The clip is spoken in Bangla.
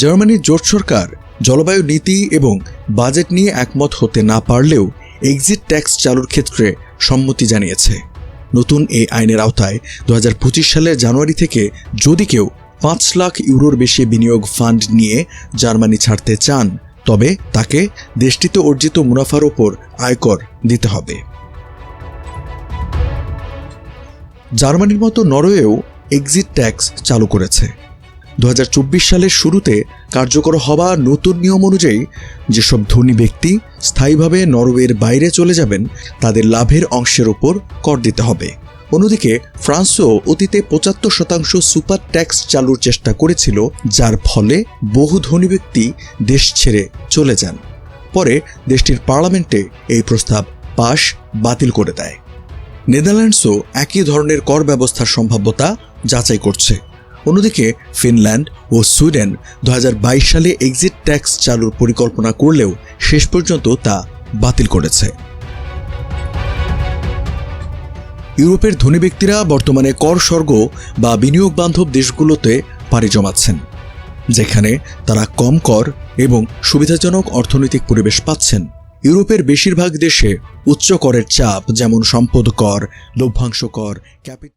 জার্মানির জোট সরকার জলবায়ু নীতি এবং বাজেট নিয়ে একমত হতে না পারলেও এক্সিট ট্যাক্স চালুর ক্ষেত্রে সম্মতি জানিয়েছে। নতুন এই আইনের আওতায় দুহাজার পঁচিশ সালের জানুয়ারি থেকে যদি কেউ পাঁচ লাখ ইউরোর বেশি বিনিয়োগ ফান্ড নিয়ে জার্মানি ছাড়তে চান, তবে তাকে দেশটিতে অর্জিত মুনাফার ওপর আয়কর দিতে হবে। জার্মানির মতো নরওয়েও এক্সিট ট্যাক্স চালু করেছে। দু হাজার চব্বিশ সালের শুরুতে কার্যকর হওয়া নতুন নিয়ম অনুযায়ী যেসব ধনী ব্যক্তি স্থায়ীভাবে নরওয়ের বাইরে চলে যাবেন, তাদের লাভের অংশের ওপর কর দিতে হবে। অন্যদিকে, ফ্রান্সও অতীতে পঁচাত্তর শতাংশ সুপার ট্যাক্স চালুর চেষ্টা করেছিল, যার ফলে বহু ধনী ব্যক্তি দেশ ছেড়ে চলে যান। পরে দেশটির পার্লামেন্টে এই প্রস্তাব পাশ বাতিল করে দেয়। নেদারল্যান্ডসও একই ধরনের কর ব্যবস্থার সম্ভাব্যতা যাচাই করছে। অন্যদিকে ফিনল্যান্ড ও সুইডেন দুই হাজার বাইশ সালে এক্সিট ট্যাক্স চালুর পরিকল্পনা করলেও শেষ পর্যন্ত তা বাতিল করেছে। ইউরোপের ধনী ব্যক্তিরা বর্তমানে কর স্বর্গ বা বিনিয়োগ বান্ধব দেশগুলোতে পাড়ি জমাচ্ছেন, যেখানে তারা কম কর এবং সুবিধাজনক অর্থনৈতিক পরিবেশ পাচ্ছেন। ইউরোপের বেশিরভাগ দেশে উচ্চ করের চাপ, যেমন সম্পদ কর, লভ্যাংশ কর, ক্যাপিটাল